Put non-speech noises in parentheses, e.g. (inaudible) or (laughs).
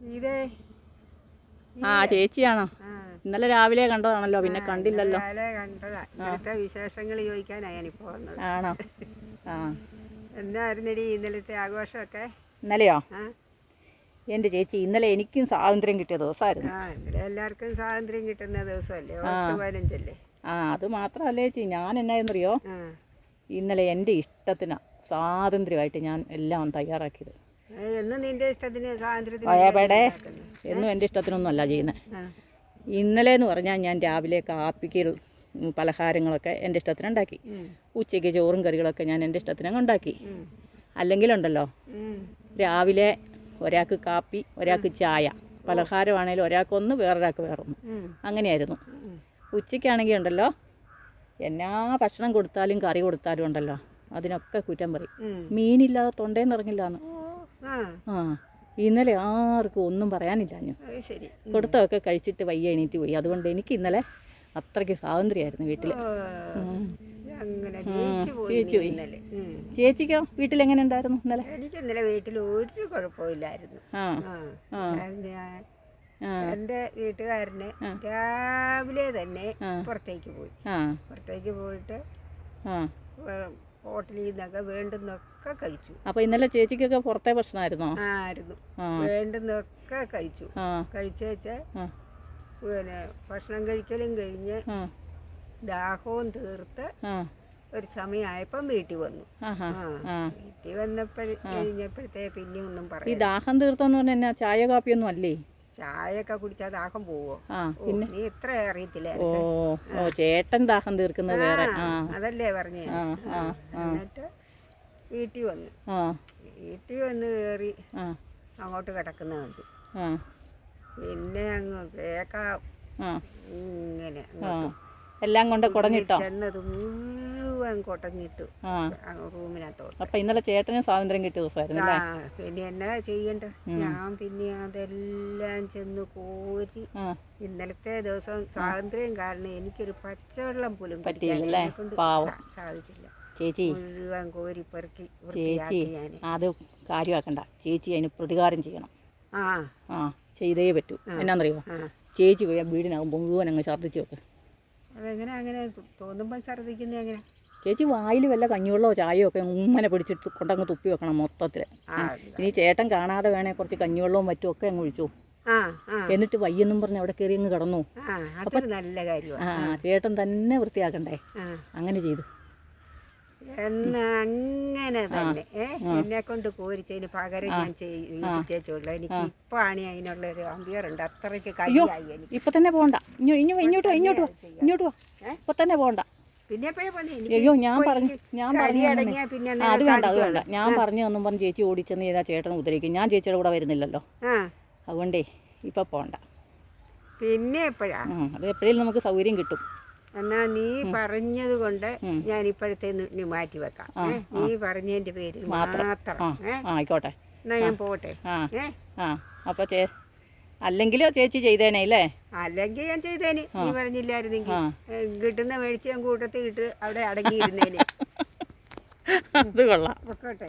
ഇതേ. ആ ചേച്ചിയാണോ? ഇന്നലെ രാവിലെ കണ്ടതാണല്ലോ പിന്നെ കണ്ടില്ലല്ലോ. രാവിലെ കണ്ടതാ. ഇവിടുത്തെ വിശേഷങ്ങൾ ചോദിക്കാനാ ഞാനിപ്പോ വന്നത് ആണോ? ആ. എന്നായിരുന്നടി ഇന്നലത്തെ ആഘോഷമൊക്കെ? ഇന്നലെയോ? എന്റെ എന്റെ ചേച്ചി ഇന്നലെ എനിക്കും സ്വാതന്ത്ര്യം കിട്ടിയ ദിവസമായിരുന്നു. ആ ഇന്നലെ എല്ലാവർക്കും സ്വാതന്ത്ര്യം കിട്ടുന്ന ദിവസമല്ലേ? ഓഗസ്റ്റ് പതിനഞ്ചല്ലേ? ആ അത് മാത്രമല്ല ചേച്ചി ഞാൻ എന്നായിരുന്നറിയോ? ഇന്നലെ എന്റെ ഇഷ്ടത്തിന് സ്വാതന്ത്ര്യമായിട്ട് ഞാൻ എല്ലാം തയ്യാറാക്കിയത്. എവിടെ? എന്നും എന്റെ ഇഷ്ടത്തിനൊന്നും അല്ല ചെയ്യുന്നത് ഇന്നലെ എന്ന് പറഞ്ഞാൽ ഞാൻ രാവിലെ കാപ്പിക്ക് പലഹാരങ്ങളൊക്കെ എന്റെ ഇഷ്ടത്തിന് ഉണ്ടാക്കി ഉച്ചയ്ക്ക് ചോറും കറികളൊക്കെ ഞാൻ എന്റെ ഇഷ്ടത്തിന് ഉണ്ടാക്കി അല്ലെങ്കിലുണ്ടല്ലോ? രാവിലെ ഒരാൾക്ക് കാപ്പി ഒരാൾക്ക് ചായ. പലഹാരമാണേലും ഒരാൾക്കൊന്ന് വേറൊരാൾക്ക് വേറൊന്ന്. അങ്ങനെയായിരുന്നു. ഉച്ചയ്ക്കാണെങ്കിൽ ഉണ്ടല്ലോ? എന്നാ ഭക്ഷണം കൊടുത്താലും കറി കൊടുത്താലും ഉണ്ടല്ലോ? അതിനൊക്കെ കുറ്റം പറയും. മീനില്ലാതെ തൊണ്ടേന്ന് ഇറങ്ങില്ലാന്ന് ആ. ഇന്നലെ ആർക്കും ഒന്നും പറയാനില്ല ശരി. കൊടുത്തതൊക്കെ കഴിച്ചിട്ട് വയ്യ എണീറ്റ് പോയി. അതുകൊണ്ട് എനിക്ക് ഇന്നലെ അത്രയ്ക്ക് സ്വാതന്ത്ര്യമായിരുന്നു വീട്ടിൽ പോയി ചേച്ചിക്കോ വീട്ടിൽ എങ്ങനെ ഉണ്ടായിരുന്നു ഇന്നലെ? എനിക്ക് ഇന്നലെ വീട്ടിൽ ഒരു കുഴപ്പമില്ലായിരുന്നു എന്റെ വീട്ടുകാരന് രാവിലെ തന്നെ. പുറത്തേക്ക് പോയി. ആ. പുറത്തേക്ക് പോയിട്ട് ഹോട്ടലിൽ നിന്നൊക്കെ വേണ്ടുന്നൊക്കെ കഴിച്ചു. അപ്പോൾ ഇന്നലെ ചേച്ചിക്കൊക്കെ പുറത്തെ ഭക്ഷണമായിരുന്നോ? ആയിരുന്നു. വേണ്ടുന്നൊക്കെ കഴിച്ചു. ആ. കഴിച്ച് വെച്ച് ആ. പിന്നെ ഭക്ഷണം കഴിക്കലും കഴിഞ്ഞ് ദാഹവും തീർത്ത് ഒരു സമയമായപ്പം വീട്ടിൽ വന്നു. വീട്ടിൽ വന്നപ്പോഴ കഴിഞ്ഞപ്പോഴത്തേ പിന്നെ ഒന്നും ഈ പറയാം ദാഹം തീർത്തെന്ന് പറഞ്ഞാൽ ചായ കാപ്പിയൊന്നും അല്ലേ? ചായയൊക്കെ കുടിച്ചാൽ ദാഹം പോവോ? പിന്നെ? നീ ഇത്ര അറിയത്തില്ലേ? ഓ ഓ ചേട്ടൻ ദാഹം തീർക്കുന്ന വേറെ. അതല്ലേ പറഞ്ഞേ. എന്നിട്ട് വീട്ടിൽ വന്നു. വീട്ടിൽ വന്ന് കേറി അങ്ങോട്ട് കിടക്കുന്ന കണ്ടു. പിന്നെ അങ്ങ് കേക്കാം. ഇങ്ങനെ എല്ലാം കൊണ്ട് കുടഞ്ഞിട്ടോ? ചെന്നത് അങ്ങ് റൂമിനകത്തോട്ട്. അപ്പൊ ഇന്നലെ ചേട്ടന് സ്വാതന്ത്ര്യം കിട്ടിയ ദിവസമായിരുന്നു ആ പിന്നെ എന്നാ ചെയ്യണ്ട? ഞാൻ പിന്നെ അതെല്ലാം ചെന്ന് കോരി ഇന്നലത്തെ ദിവസം സ്വാതന്ത്ര്യം കാരണം എനിക്കൊരു പച്ചവെള്ളം പോലും പറ്റിയില്ല സാധിച്ചില്ല. ചേച്ചി. മുഴുവൻ കോരി പെറുക്കി ചേച്ചി അത് കാര്യമാക്കണ്ട. ചേച്ചി അതിന് പ്രതികാരം ചെയ്യണം. ആ. ആ ചെയ്തേ പറ്റൂ. എന്നാന്നറിയോ ചേച്ചി പോയാൽ വീടിനാകുമ്പോൾ വീടിനകം മുഴുവൻ അങ്ങ് ഛർദ്ദിച്ച് വെക്ക്. അതെങ്ങനെ അങ്ങനെ തോന്നുമ്പോൾ ഛർദ്ദിക്കുന്നത് എങ്ങനെ ചേച്ചി വായിൽ വല്ല കഞ്ഞിവെള്ളമോ ചായയോ ഒക്കെ ഉമ്മനെ പിടിച്ചിട്ട് കൊണ്ടങ്ങ് തുപ്പി വെക്കണം മൊത്തത്തിൽ ഇനി ചേട്ടൻ കാണാതെ വേണേ കുറച്ച് കഞ്ഞിവെള്ളവും മറ്റും ഒക്കെ അങ്ങ് ഒഴിച്ചു. എന്നിട്ട് വയ്യെന്നും പറഞ്ഞ് അവിടെ കയറി അങ്ങ് കിടന്നു. അതൊരു നല്ല കാര്യം ആ ചേട്ടൻ തന്നെ വൃത്തിയാക്കണ്ടേ? അങ്ങനെ ചെയ്തു. അങ്ങനെ തന്നെ. എന്നെ കൊണ്ട് കോരിച്ചതിന് പകരം ഞാൻ ചെയ്യിച്ചേച്ചുള്ളൂ എനിക്ക് ഇപ്പൊ ആണ് അതിനുള്ള ഒരു അമ്പിയറുണ്ട് അത്രയ്ക്ക് എനിക്ക്. ഇപ്പൊ തന്നെ പോണ്ട ഇങ്ങോട്ട് ഇങ്ങോട്ട് വാ ഇങ്ങോട്ട് വാ. ഇപ്പൊ തന്നെ പോണ്ട പിന്നെ എപ്പോഴും അയ്യോ ഞാൻ പറഞ്ഞു ഞാൻ പറഞ്ഞു അത് വേണ്ട അത് വേണ്ട. ഞാൻ പറഞ്ഞു തന്നും പറഞ്ഞ് ചേച്ചി ഓടിച്ചെന്ന് ചെയ്താൽ ചേട്ടൻ ഉദ്ധരിക്കും. ഞാൻ ചേച്ചിയുടെ കൂടെ വരുന്നില്ലല്ലോ. അതുകൊണ്ടേ ഇപ്പൊ പോണ്ട. പിന്നെ എപ്പോഴാ? അത് എപ്പോഴേലും നമുക്ക് സൗകര്യം കിട്ടും. എന്നാ നീ പറഞ്ഞത് കൊണ്ട് ഞാൻ ഇപ്പോഴത്തെ മാറ്റി വെക്കാം. നീ പറഞ്ഞതിന്റെ പേര് മാത്രം. ആയിക്കോട്ടെ. എന്നാ ഞാൻ പോട്ടെ. ഏ? ആ അപ്പോൾ ചേ അല്ലെങ്കിൽ ചേച്ചി ചെയ്തേനെ അല്ലേ അല്ലെങ്കിൽ ഞാൻ ചെയ്തേന്. നീ പറഞ്ഞില്ലായിരുന്നെങ്കിൽ. കിട്ടുന്ന മേടിച്ച് ഞാൻ കൂട്ടത്തിൽ ഇട്ട് അവിടെ അടങ്ങിയിരുന്നേനെ. (laughs) അത് കൊള്ളാം. പൊക്കോട്ടെ.